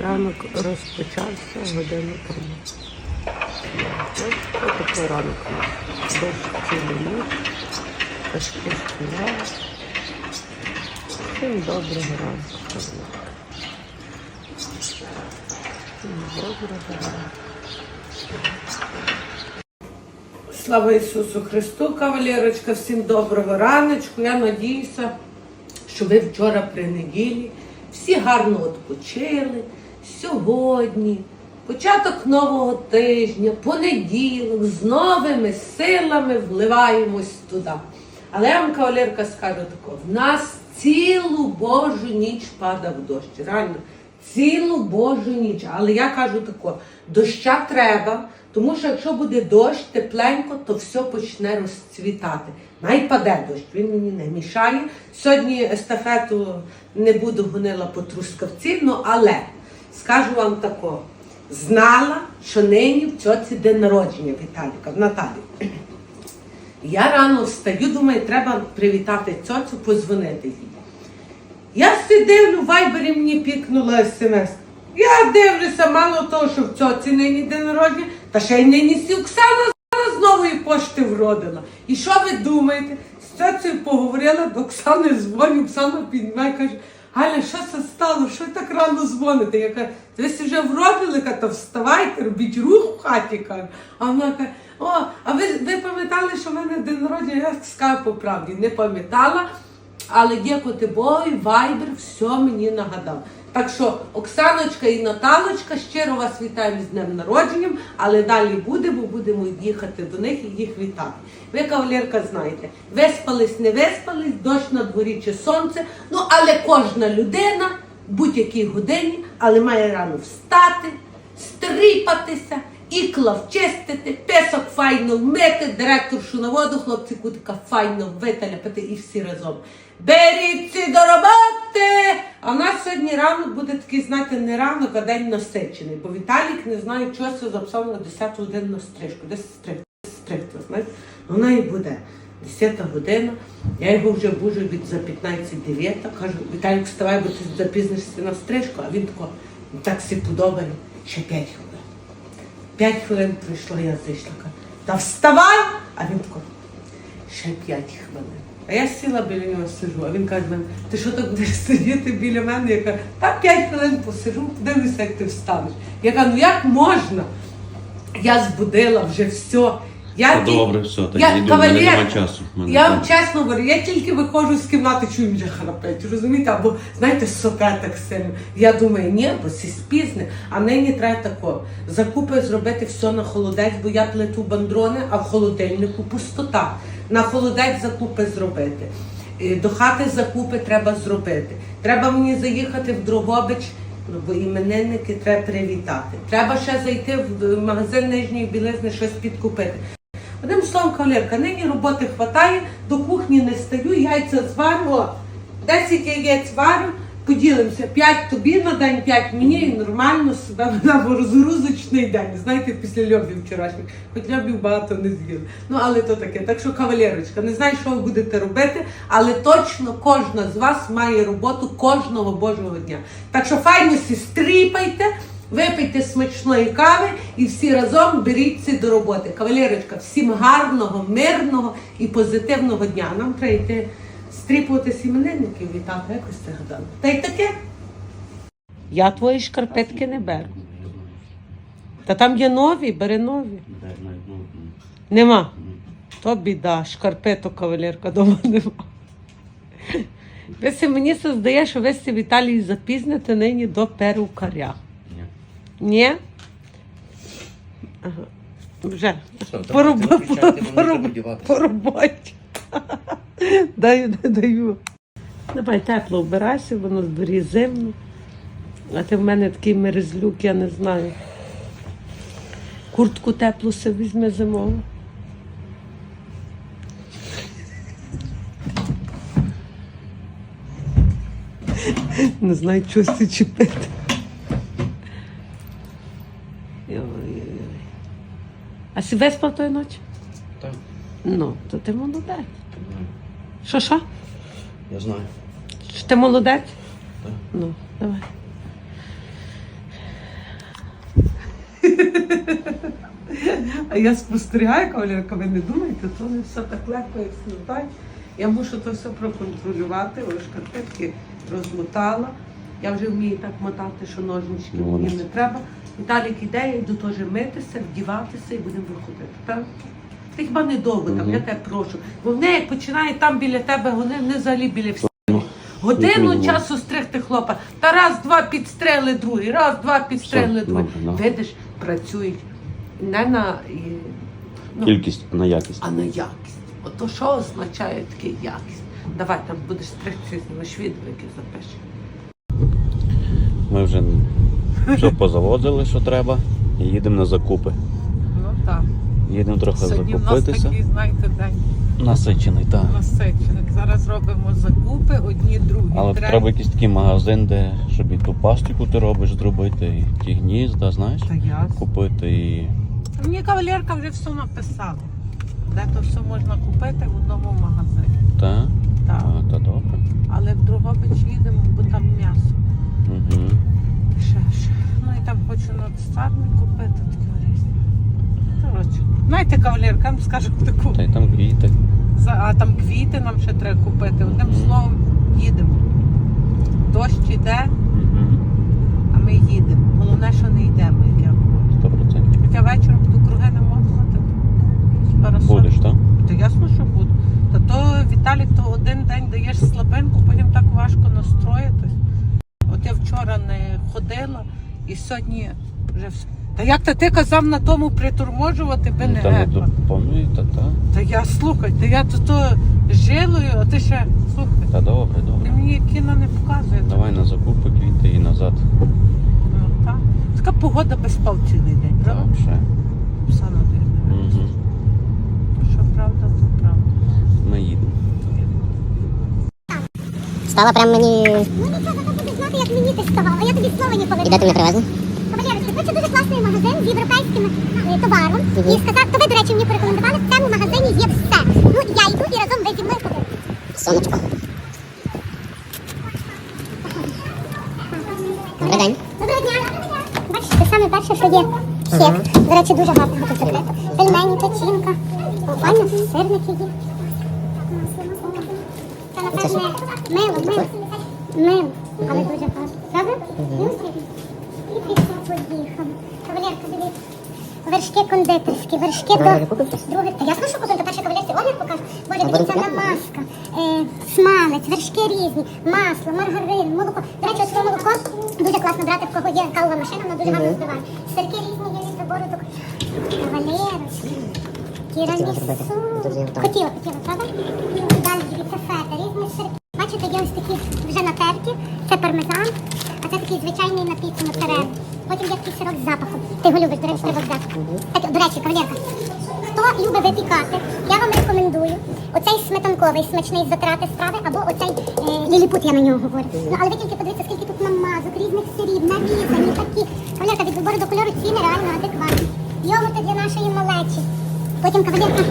Ранок розпочався годину тому. Ось такий ранок. Дощ цілу ніч, пташки співають. Всім доброго ранку. Всім доброго ранку. Слава Ісусу Христу, кавалерочка, всім доброго раночку. Я надіюся, що ви вчора при неділі всі гарно відпочили. Сьогодні, початок нового тижня, понеділок, з новими силами вливаємось туди. Але я вам, кавалерка, скажу тако, в нас цілу Божу ніч падав дощ. Реально, цілу Божу ніч. Але я кажу тако, доща треба, тому що якщо буде дощ, тепленько, то все почне розцвітати. Най паде дощ, він мені не мішає. Сьогодні естафету не буду гонила по трускавці, ну але скажу вам тако, знала, що нині в цьоці день народження Віталіка, в Наталі. Я рано встаю, думаю, треба привітати цьоцю, позвонити їй. Я си дивлю, в вайбері мені пікнула смс. Я дивлюся, мало того, що в цьоці нині день народження, та ще й нині сі Оксана з нової пошти вродила. І що ви думаєте? З цьоцею поговорила, до Оксани дзвоню, Оксана піднімає, каже, Галя, що це стало? Що так рано дзвоните? Я кажу, ви вже вродили, Каже, то вставайте, робіть рух в хаті. Кажу. А вона каже, о, а ви, ви пам'ятали, що в мене день народження? Я скажу по правді, не пам'ятала. Але дякувати Богу, Вайбер все мені нагадав. Так що Оксаночка і Наталочка щиро вас вітаємо з днем народженням, але далі буде, бо будемо їхати до них і їх вітати. Ви, кавалерка, знаєте, виспались, не виспались, дощ на дворі чи сонце. Ну, але кожна людина в будь-якій годині, але має рано встати, стріпатися, ікла вчистити, песок файно вмити, директоршу на воду, хлопці кутика файно виталяпати і всі разом. Беріться до роботи! А в нас сьогодні ранок буде такий, знаєте, не ранок, а день насичений, бо Віталік не знаю, чого це записав на 10 годину на стрижку. Десь стриг, стригти, знаєте? Вона і буде. 10 година, я його вже буджу від за 15-9, кажу, Віталік, вставай, бо ти запізнишся на стрижку, а він тако, так всі подобає, ще 5 хвилин. П'ять хвилин пройшло, я зайшла. Та вставай! А він тако, ще п'ять хвилин. А я сіла біля нього сижу, а він каже мені, ти що так будеш сидіти біля мене? Я кажу, та п'ять хвилин посижу, подивлюся, як ти встанеш. Я кажу, ну як можна? Я збудила вже все. Я Та добре, все, так я, йду, в мене кавалер, нема часу. В мене Я вам чесно говорю, я тільки виходжу з кімнати, чую він вже храпить, розумієте? Або, знаєте, сопе так сильно. Я думаю, ні, бо це спізне, а нині треба тако. Закупи зробити все на холодець, бо я плету бандрони, а в холодильнику пустота. На холодець закупи зробити. Е, До хати закупи треба зробити. Треба мені заїхати в Дрогобич, ну, бо іменинники треба привітати. Треба ще зайти в магазин нижньої білизни, щось підкупити. Одним словом, кавалерка, нині роботи хватає, до кухні не стаю, яйця зварю, о, 10 яєць варю, поділимося, 5 тобі на день, 5 мені і нормально себе ведемо розгрузочний день. Знаєте, після льобів вчорашніх, хоч льобів багато не з'їли. Ну, але то таке. Так що, кавалерочка, не знаю, що ви будете робити, але точно кожна з вас має роботу кожного божого дня. Так що файно стріпайте. Випийте смачної кави і всі разом беріться до роботи. Кавалерочка, всім гарного, мирного і позитивного дня. Нам треба стріпувати іменинників вітати, якось це гадала. Та й таке. Я твої шкарпетки не беру. Та там є нові, бери нові. Нема. То біда, шкарпеток кавалерка дома нема. Ви мені це здає, що ви в Італії запізните нині до перукаря. Ні? Ага. Вже. Що, По, роб... це по, по, треба роб- вдіватися. по роботі. Даю, даю. Давай тепло вбирайся, воно з дворі зимно. А ти в мене такий мерзлюк, я не знаю. Куртку теплу се візьме зимову. Не знаю, чого це чіпити. А си виспав тої ночі? Так, Ну, то ти молодець. Що, що? я знаю. Що ти молодець? Так. Ну, давай. А я спостерігаю, кавалерка, ви не думайте, то не все так легко, як смітать. Я мушу то все проконтролювати, ось шкарпетки розмотала. Я вже вмію так мотати, що ножнички мені не треба. Віталік іде, я йду теж митися, вдіватися і будемо виходити. Так? Ти хіба не довго там, я тебе прошу. Головне, як починає там біля тебе, вони не взагалі біля всіх. Ну, Годину часу стригти хлопа. Та раз, два підстрели другий, раз, два підстрели Все, другий. добре. Видиш, працюють не на ну, Кількість на якість. а на якість. Ото що означає таке якість? Давай там будеш стригтися, знімеш відео, яке запишеш. Ми вже все позавозили, що треба, і їдемо на закупи. Ну так. Їдемо трохи Сьогодні в нас такий, знаєте, день Насичений, так. насичений. Зараз робимо закупи, одні, другі, Але треті. треба якийсь такий магазин, де щоб і ту пасту, яку ти робиш, зробити, і ті гнізда, знаєш, Та я. купити і. Мені кавалерка вже все написала. Де то все можна купити в одному магазині. Та? Так. А, та добре. Але в Другобич їдемо, бо там м'ясо. Угу. Ще, ще. Ну і там хочу надсадник купити таке різне. Знаєте, кавалерка, я вам скажу таку. Та й там квіти. А там квіти нам ще треба купити. Одним Мгм. словом, їдемо. Дощ іде, Угу. а ми їдемо. Головне, що не йдемо, як я говорю. Сто процентів. Хоча вечором буду круги не мотувати. з парасоль. Будеш, так? Та ясно, що буду. Та то Віталік, то один день даєш слабинку, потім так важко настроїтись. От я вчора не ходила і сьогодні вже все. Та як то ти казав на тому приторможувати, би не Та не гепа. допомогти, та та. Та я слухай, та я то, то жилою, а ти ще слухай. Та добре, Ти добре. мені кіно не показує. Давай на закупи квіти і назад. Ну, так. Така погода без спав цілий день, Так, правда? ще. Все на день. Угу. Що правда, то правда. Ми їдемо. Стала прям мені. Ну нічого, зато будеш знати, як мені ти ставала. Я тобі слова ніколи І де ти мене привезли? Це дуже класний магазин з європейським е, товаром. І сказав, то ви, до речі, мені порекомендували, в цьому магазині є все. Ну, я йду і разом ви зі мною ходимо. Сонечко. Добрий день. Доброго дня. Бачите, це саме перше, що є хек. До речі, дуже гарно готується. Пельмені, печінка. Файно, сирники є. Це, напевне, мило, мило. Мило, але дуже гарно. Правда? Ну, І пішло поїхали. Кавалерка, дивіться. Вершки кондитерські, вершки до... Друге, та ясно, що купив, то перше кавалерці огляд покажу. Боже, дивіться, будемо намазка, е, смалець, вершки різні, масло, маргарин, молоко. До речі, ось це молоко дуже класно брати, в кого є кавова машина, воно дуже гарно збиває. Сирки різні є від вибору до кавалерочки. Тірамісу. Хотіла, хотіла, правда? І далі дивіться фета, різні сирки. Бачите, є ось такі вже натерті, це пармезан, а це такий звичайний на піцу на перерву. Потім є такий сирок запахом. Ти його любиш, до речі, треба взяти. Так, до речі, кавалерка, хто любить випікати, я вам рекомендую оцей сметанковий смачний затрати страви або оцей е, ліліпут, я на нього говорю. Ну, але ви тільки подивіться, скільки тут намазок, різних сирів, нарізані, такі. Кавалерка, від вибору до кольору ціни реально адекватні. Йогурти для нашої малечі. Потім кавалерка,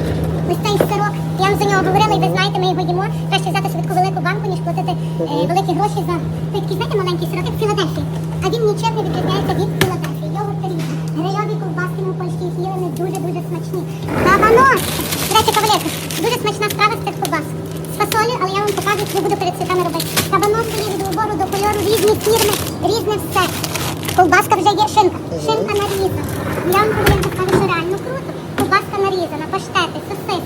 ось цей сирок, я вам за нього говорила, і ви знаєте, ми його їмо. Краще взяти таку велику банку, ніж платити е, великі гроші за той такий, знаєте, маленький сирок, в Філадельфії. Він нічим не відрізняється від Філадельфії. Йогурти різні. Грильові ковбаски ми польські вони дуже-дуже смачні. Кабанос! Речі, кавалерка, дуже смачна страва з цих ковбасок. З фасолю, але я вам покажу, що буду перед святами робити. Кабанос є від вибору до кольору, різні фірми, різне все. Ковбаска вже є шинка. Шинка нарізана. Я вам кавалерка скажу, що реально круто. Ковбаска нарізана, паштети, сосиски,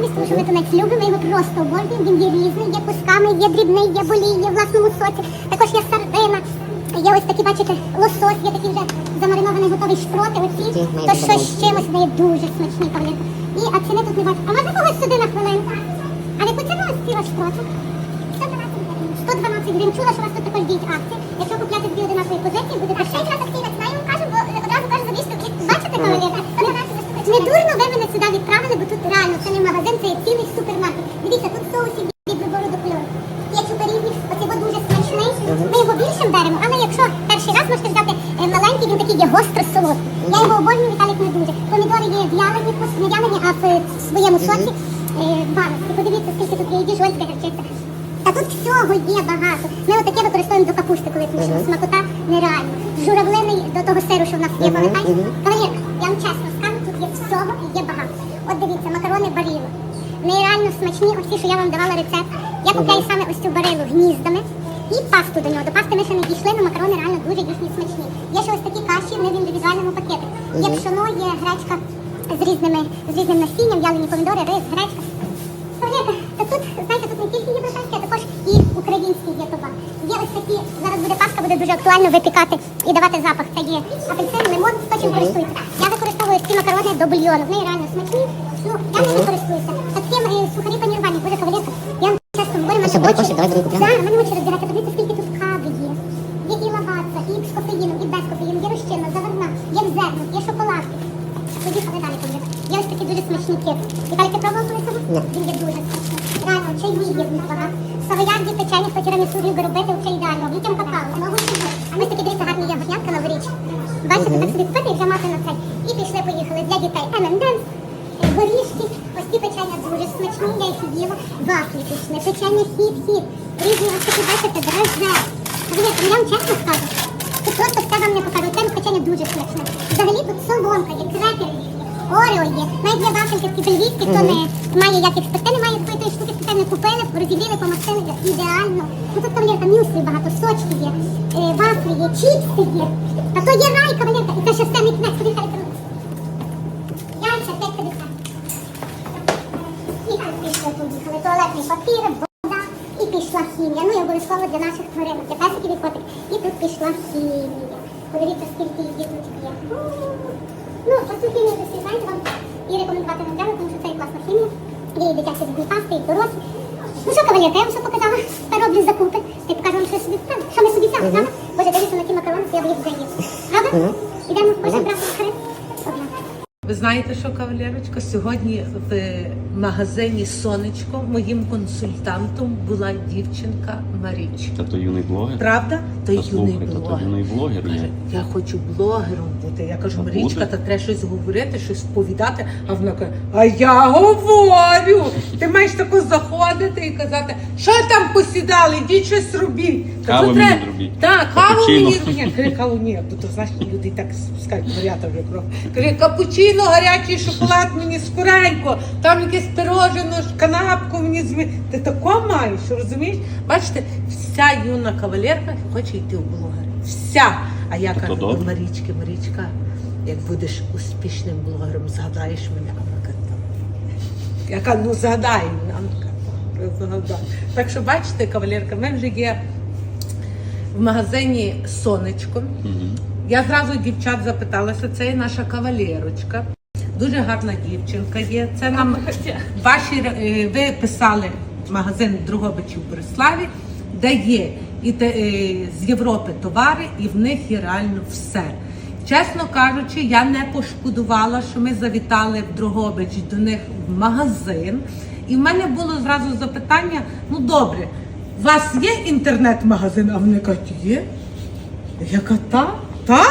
радість, тому що ми тунець любимо, його просто обожнюємо. Він є різний, є кусками, є дрібний, є болій, є в власному соці. Також є сардина, є ось такі, бачите, лосось, є такі вже замаринований готовий шпроти, оці. То що з чимось дає дуже смачний пам'ят. І а ціни тут не бачу. А можна когось сюди на хвилинку? А не ціна ціла шпроти? 112 гривень. Чула, що у вас тут також діють акції. Якщо купляти дві одинакові позиції, буде... А ще якраз активна ціна, я вам кажу, бо одразу кажу за 200 Бачите, кавалерка? Не дурно замовили, бо тут реально це не магазин, це є цілий супермаркет. Дивіться, тут соусів від вибору до кольору. Є чуперівні, оцей от дуже смачний. Ми його більшим беремо, але якщо перший раз можете взяти е, маленький, він такий є гостро солодкий. Я його обожнюю, Віталік не дуже. Помідори є в'ялені, не в'ялені, а в е, своєму соці е, варені. Подивіться, скільки тут є діжонська гарчиця. Та тут всього є багато. Ми отаке використовуємо до капусти, коли смачно. Смакота нереальна. Журавлиний до того сиру, що в нас є, пам'ятаєте? Кавалерка, я вам чесно скажу, тут є всього і є багато. От дивіться, макарони баріло. Нереально смачні, оці, що я вам давала рецепт. Я купляю саме ось цю барилу гніздами і пасту до нього. До пасти ми ще не дійшли, але макарони реально дуже їхні смачні. Є ще ось такі каші, вони в індивідуальному пакеті. Є пшоно, є гречка з різними з різним насінням, в'ялені помідори, рис, гречка. Кавалерка, та тут, знаєте, тут не тільки європейський, а також і український є товар. Є ось такі, зараз буде паска, буде дуже актуально випікати і давати запах. Це є апельсин, лимон, хто чим користується. Я використовую ці макарони до бульйону. Вони реально смачні. Ну, я ними користуюся. Сухарі панірвані, буде кавалерка. Я вам чесно говорю, А очі. Так, мене очі роздирати. Подивіться, скільки тут кави є. Є і лаваца, і з кофеїном, і без кофеїну, є розчинна, заварна, є в є шоколадки. Поїхали далі, кавалерка. Є ось такі дуже смачні кекси. Віталій, ти пробував колись? Ні. Він є дуже смачний. Реально, чай є в них багато. Савоярді печені, хто тірамісу любить робити, це ідеально. Дітям какао, знову чого. А ми такі дивіться гарні ягоднятка новорічні. Бачите, так собі купити і вже мати на цей. І пішли, поїхали для дітей. M&M's, е, горішки, ось ці печення дуже смачні, я їх їла. Вафлі пічні, печення хід-хід. Різні ось такі, бачите, дрезе. Дивіться, я вам чесно скажу. Тут просто все вам не покажу. Це печення дуже смачне. Взагалі тут є, навіть є вафельки такі бельгійські, хто не має яких спекти, немає такої тої штуки, спеціально купили, розігріли, помастили, як ідеально. Ну тут кавалерка мюслі багато, сочки є, е, вафлі є, чіпси є. Та то є рай, кавалерка, і це ще все не кінець, Яйця 5,50. І так пішли. Туалетний папір, вода і пішла хімія. Ну і обов'язково для наших тваринок, для песиків і котиків. І тут пішла хімія. Подивіться, скільки її тут є. Ну, про цю хімію ви всі знаєте, вам і рекомендувати не треба, тому що це і класна хімія. І дитячі зубні пасти, і дорослі. Ну що, кавалерка, я вам все показала. Тепер роблю закупи. Я покажу вам, що я собі взяла. Що ми собі взяли, правда? Боже, дивіться на ті макарони, я б їх вже їв. Правда? Ідемо, хочемо брати сахари? Ви знаєте, що кавалерочка? Сьогодні в магазині Сонечко моїм консультантом була дівчинка Марічка. Та то юний блогер. Правда? То Та юний слухай, та то блогер. юний блогер Каже, є. я хочу блогером бути. Я кажу, Та Марічка, та треба щось говорити, щось повідати. А вона каже, а я говорю. Ти маєш тако заходити і казати, що там посідали, йдіть щось робіть. Та Каву мені зробіть. Так, каву Капучино. мені ні, кажи, каву ні, бо то знаєш, люди і так скажуть, варіата вже кров. Каже, капучино, гарячий шоколад мені скоренько, там якесь пирожено, канапку мені змі. Ти тако маєш, розумієш? Бачите, вся юна кавалерка хоче йти в блогери. Вся. А я кажу, до. Марічки, Марічка, як будеш успішним блогером, згадаєш мене. А вона каже, «Так». Я кажу, ну згадай мене. А вона каже, Так що бачите, кавалерка, ми вже є в магазині Сонечко. Мгм. Я зразу дівчат запиталася, це є наша кавалерочка. Дуже гарна дівчинка є. Це нам ваші е, ви писали магазин Другобичі в Бориславі, де є і е, з Європи товари, і в них є реально все. Чесно кажучи, я не пошкодувала, що ми завітали в Другобич до них в магазин. І в мене було зразу запитання: ну добре, у вас є інтернет-магазин? А вони кажуть, є. Яка та? Та?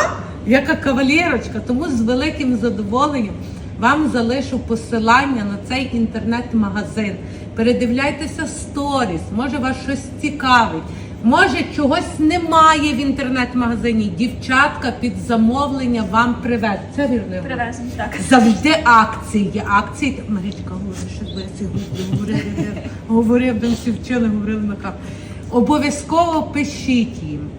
Яка кавалерочка. Тому з великим задоволенням вам залишу посилання на цей інтернет-магазин. Передивляйтеся сторіс, може вас щось цікавить. Може, чогось немає в інтернет-магазині. Дівчатка під замовлення вам привезуть. Це вірно? Привеземо, так. Завжди акції є. Акції. Марічка, говори, що ви говорили. Говорив, де всі вчили, говорили на кап. Обов'язково пишіть їм.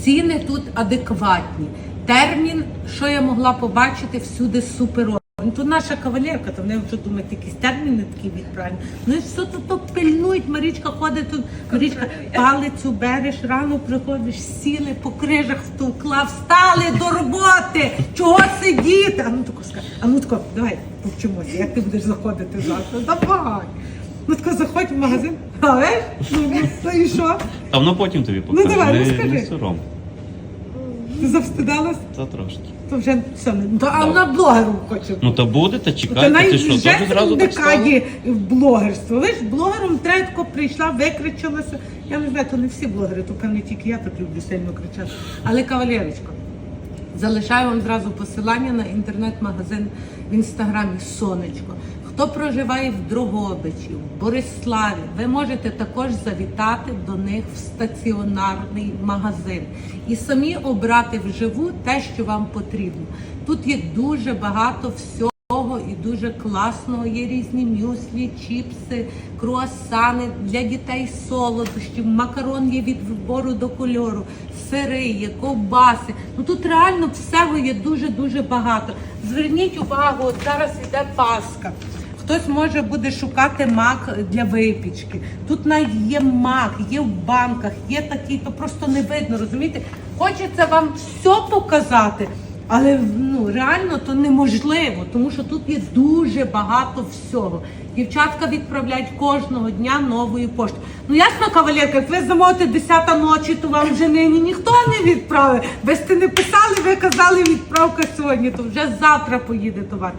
Ціни тут адекватні. Термін, що я могла побачити, всюди суперовий. Ну, Тут наша кавалерка, то вони вже думають, якісь терміни такі відправні. Ну і все тут то пильнують. Марічка ходить тут. Марічка палицю береш, рано приходиш, сіли по крижах втовкла, встали до роботи. Чого сидіти? А ну тако скажи, а ну тако, давай повчимося, як ти будеш заходити завтра. Давай. Ну тако заходь в магазин, але ну, ну і що? Та воно потім тобі покаже. давай, не, ну скажи. не сором. Ти завстидалась? Це трошки. То вже все не. То, а вона блогером хоче. Ну то буде, та Та чекайте, навіть ти що, теж зразу так стало? декаді в блогерство. Ви ж блогером третко прийшла, викричалася. Я не знаю, то не всі блогери, то певне тільки я так люблю сильно кричати. Але кавалерочка, залишаю вам зразу посилання на інтернет-магазин в інстаграмі Сонечко. Хто проживає в Дрогобичі, в Бориславі, ви можете також завітати до них в стаціонарний магазин і самі обрати вживу те, що вам потрібно. Тут є дуже багато всього і дуже класного. Є різні мюслі, чіпси, круасани для дітей солодощі, макарон є від вибору до кольору, сири є, ковбаси. Ну тут реально всього є дуже-дуже багато. Зверніть увагу, от зараз йде Пасха. Хтось може буде шукати мак для випічки. Тут є мак, є в банках, є такий, то просто не видно, розумієте? Хочеться вам все показати, але ну реально то неможливо, тому що тут є дуже багато всього. Дівчатка відправляють кожного дня новою поштою. Ну ясно, кавалерка, як ви замовите 10 ночі, то вам вже нині ніхто не відправить. Ви сте не писали, ви казали відправка сьогодні, то вже завтра поїде товар.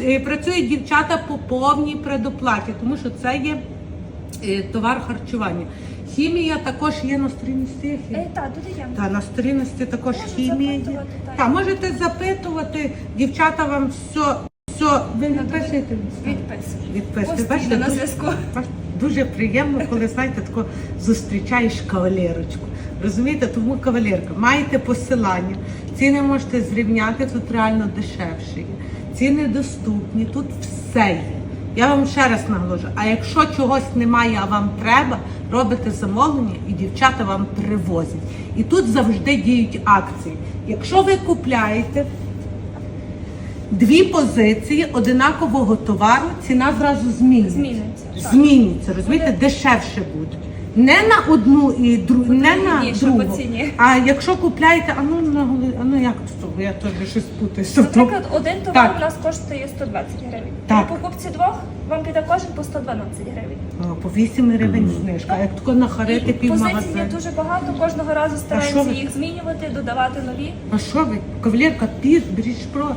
Е, Працюють дівчата по повній предоплаті, тому що це є е, товар харчування. Хімія також є на сторінці. Е. Та на сторінності також Можу хімія є. Та можете запитувати, дівчата вам все, все, ви відписуєте? Відписую. Відписуєте. Бачите, на зв'язку. Дуже приємно, коли знаєте, тако зустрічаєш кавалерочку. Розумієте, тому кавалерка, маєте посилання, ціни можете зрівняти, тут реально дешевше є. Ціни доступні, тут все є. Я вам ще раз наголошую, а якщо чогось немає, а вам треба, робите замовлення і дівчата вам привозять. І тут завжди діють акції. Якщо ви купляєте дві позиції одинакового товару, ціна зразу зміниться. Зміниться. Зміниться, розумієте, дешевше буде. Не на одну і дру... не на другу. по ціні. А якщо купляєте, а ну на голи- а ну як то? Я теж щось путаюся. Наприклад, один товар Так. у нас коштує 120 гривень. Так. При покупці двох вам піде кожен по 112 гривень. А, по 8 гривень знижка. А як тако нахарити І пів позицій є дуже багато, кожного разу що стараємося ви? їх змінювати, додавати нові. А що ви? Кавалерка, під, беріть шпрот.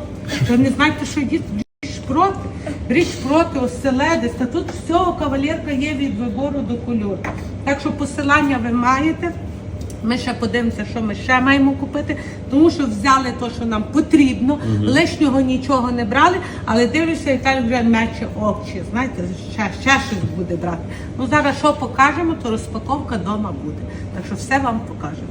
Ви не знаєте, що йдіть, беріть шпроти. Беріть шпроти, оселедець. Та тут всього кавалерка є від вибору до кольору. Так що посилання ви маєте. Ми ще подивимося, що ми ще маємо купити, тому що взяли те, що нам потрібно, лишнього нічого не брали, але дивлюся, Віталій вже мече очі. Знаєте, ще, ще щось буде брати. Ну зараз що покажемо, то розпаковка вдома буде. Так що все вам покажемо.